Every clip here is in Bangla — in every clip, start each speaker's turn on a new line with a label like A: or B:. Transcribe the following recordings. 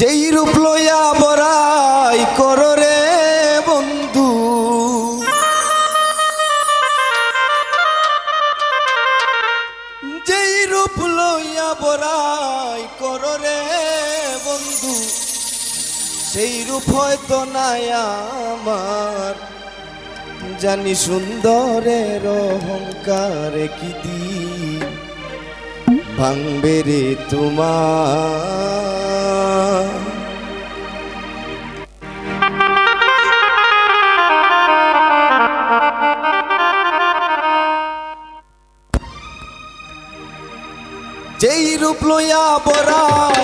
A: যেই রূপ লইয়া বরাই কর রে বন্ধু। যেই রূপ লইয়া বরাই কর রে বন্ধু, সেই রূপ হয়তো নাই আমার। জানি সুন্দরের অহংকার কি দি ভাঙবে রে তোমার। যেই রূপ লইয়া বরাই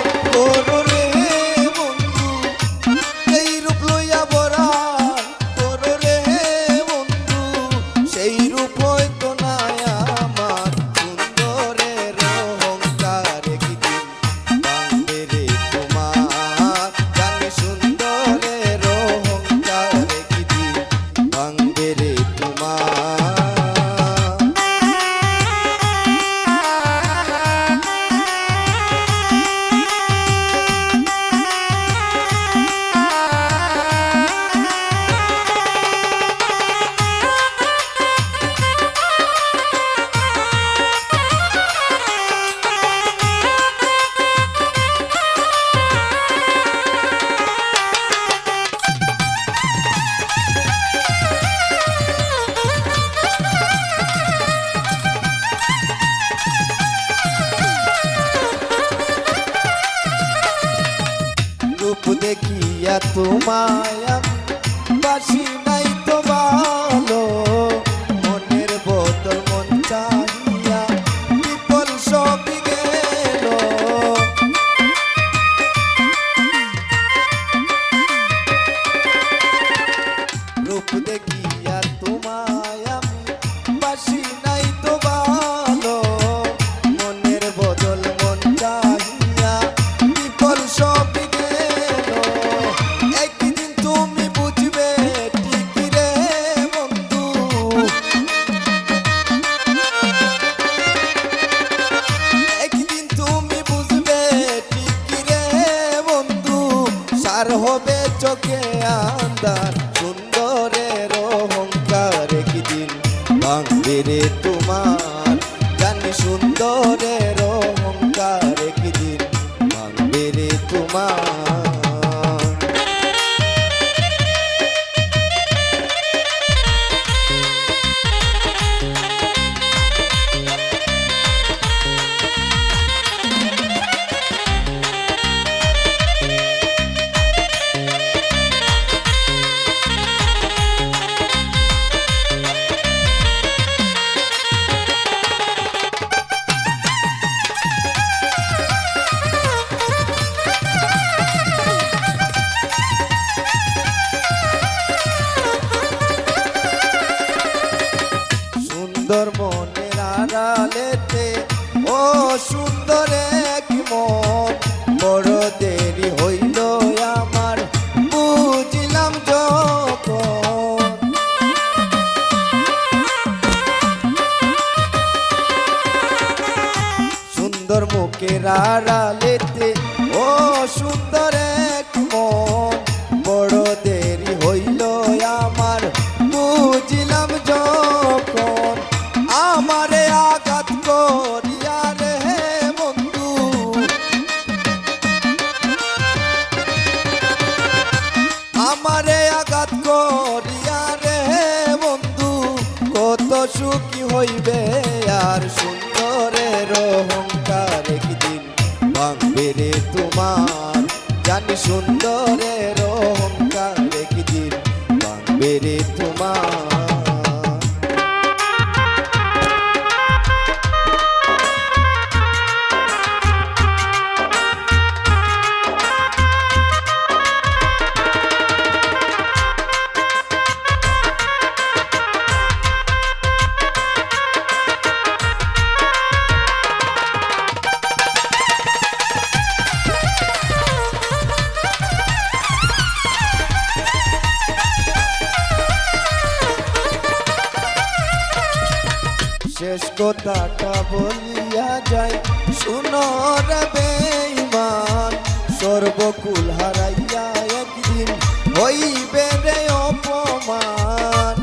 A: তোমায় হবে চোখে আন্দার সুন্দরের অহংকার একদিন ভাঙবে রে তোমার। জানি সুন্দরের অহংকার একদিন ভাঙবে রে তোমার। মন। বড় দেরি আমার বুঝলাম সুন্দর মুখের আড়ালেতে ও সুন্দর আমারে আঘাত করিয়া রে বন্ধু, কত সুখী হইবে আর সুন্দরের অহংকার একদিন ভাঙবে রে তোমার। জানি সুন্দরের অহংকার একদিন ভাঙবে রে তোমার। শেষ কথাটা বলিয়া যাই। শুনো রে বেঈমান, সর্বকুল হারাইয়া একদিন হইবে রে অপমান।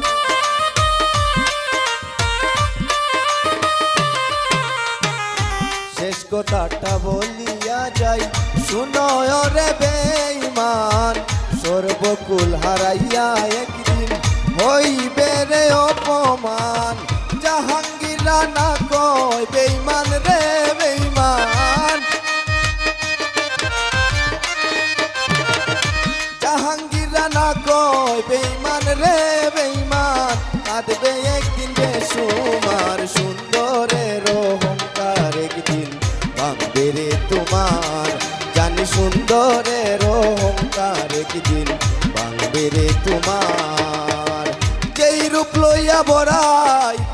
A: শেষ কথাটা বলিয়া যাই। শুনয় রে বেঈমান, সর্বকুল হারাইয়া একদিন হইবে রে অপমান। জাহাঙ্গীর রানা কয়, বেঈমান রে, বেঈমান। জাহাঙ্গীর রানা কয়, বেঈমান রে, বেঈমান। কাঁদবে একদিন বেসুমার সুন্দরের অহংকার, একদিন ভাঙবে রে তোমার। জানি সুন্দরের অহংকার, একদিন ভাঙবে রে তোমার। যেই রূপ লইয়া বড়াই রে